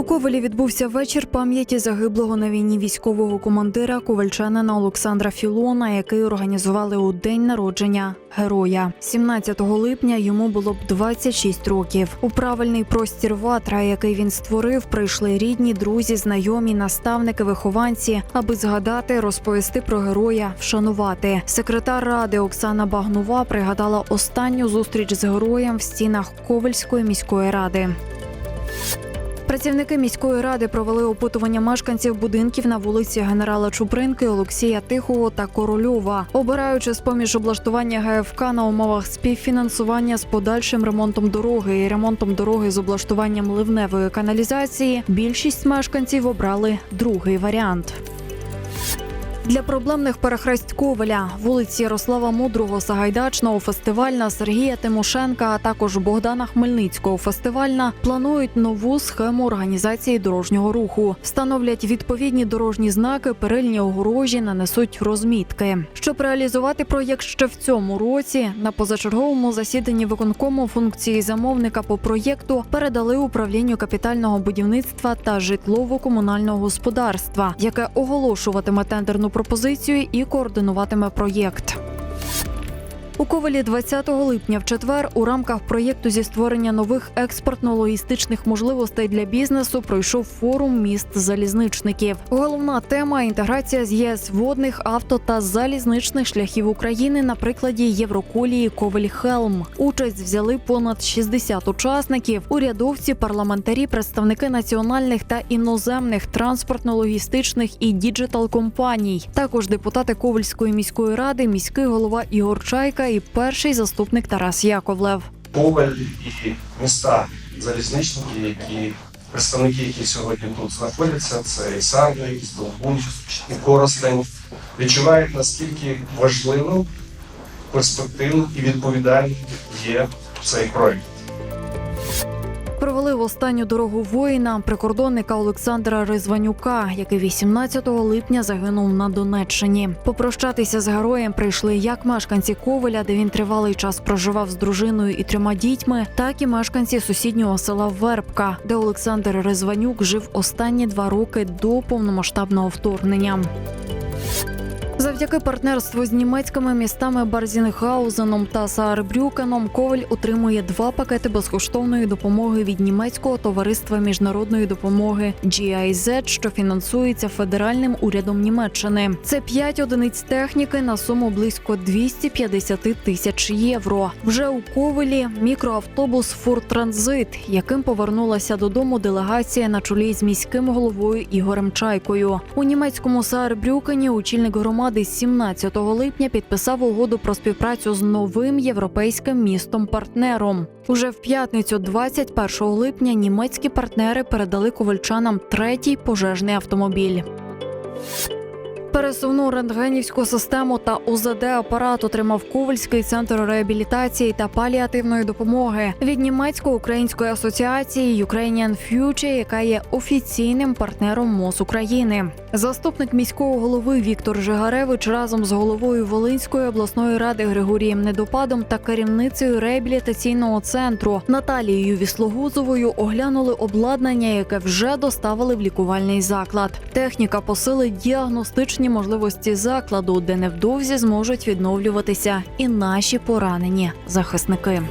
У Ковелі відбувся вечір пам'яті загиблого на війні військового командира ковальчанина Олександра Філона, який організували у день народження героя. 17 липня йому було б 26 років. У правильний простір ватра, який він створив, прийшли рідні, друзі, знайомі, наставники, вихованці, аби згадати, розповісти про героя, вшанувати. Секретар ради Оксана Багнова пригадала останню зустріч з героєм в стінах Ковельської міської ради. Працівники міської ради провели опитування мешканців будинків на вулиці генерала Чупринки, Олексія Тихого та Корольова, обираючи з поміж облаштування ГФК на умовах співфінансування з подальшим ремонтом дороги і ремонтом дороги з облаштуванням ливневої каналізації. Більшість мешканців обрали другий варіант. Для проблемних перехресть Ковеля, вулиці Ярослава Мудрого, Сагайдачного, фестивальна, Сергія Тимошенка, а також Богдана Хмельницького фестивальна планують нову схему організації дорожнього руху. Встановлять відповідні дорожні знаки, перильні огорожі, нанесуть розмітки. Щоб реалізувати проєкт ще в цьому році, на позачерговому засіданні виконкому функції замовника по проєкту передали управлінню капітального будівництва та житлово-комунального господарства, яке оголошуватиме тендерну пропозицію і координуватиме проєкт. У Ковелі 20 липня в четвер у рамках проєкту зі створення нових експортно-логістичних можливостей для бізнесу пройшов форум міст залізничників. Головна тема інтеграція з ЄС водних, авто та залізничних шляхів України на прикладі Євроколії Ковель Хелм. Участь взяли понад 60 учасників, урядовці, парламентарі, представники національних та іноземних транспортно-логістичних і діджитал компаній. Також депутати Ковельської міської ради, міський голова Ігор Чайка і перший заступник Тарас Яковлев. Коваль і міста залізничники, які представники, які сьогодні тут знаходяться, це і Сарни, і Здолбун, і Коростень, відчувають наскільки важливим, перспективним і відповідальним є цей проект. Провели в останню дорогу воїна прикордонника Олександра Riзванюка, який 18 липня загинув на Донеччині. Попрощатися з героєм прийшли як мешканці Ковеля, де він тривалий час проживав з дружиною і трьома дітьми, так і мешканці сусіднього села Вербка, де Олександр Riзванюк жив останні два роки до повномасштабного вторгнення. Завдяки партнерству з німецькими містами Барзінгаузеном та Саарбрюкеном Ковель отримує два пакети безкоштовної допомоги від німецького товариства міжнародної допомоги GIZ, що фінансується федеральним урядом Німеччини. Це п'ять одиниць техніки на суму близько 250 тисяч євро. Вже у Ковелі мікроавтобус Фуртранзит, яким повернулася додому делегація на чолі з міським головою Ігорем Чайкою. У німецькому Саарбрюкені очільник громади 17 липня підписав угоду про співпрацю з новим європейським містом-партнером. Уже в п'ятницю, 21 липня, німецькі партнери передали ковальчанам третій пожежний автомобіль. Пересувну рентгенівську систему та УЗД апарат отримав Ковальський центр реабілітації та паліативної допомоги від німецько-української асоціації Ukrainian Future, яка є офіційним партнером МОЗ України. Заступник міського голови Віктор Жигаревич разом з головою Волинської обласної ради Григорієм Недопадом та керівницею реабілітаційного центру Наталією Віслогузовою оглянули обладнання, яке вже доставили в лікувальний заклад. Техніка посилить діагностичні можливості закладу, де невдовзі зможуть відновлюватися і наші поранені захисники.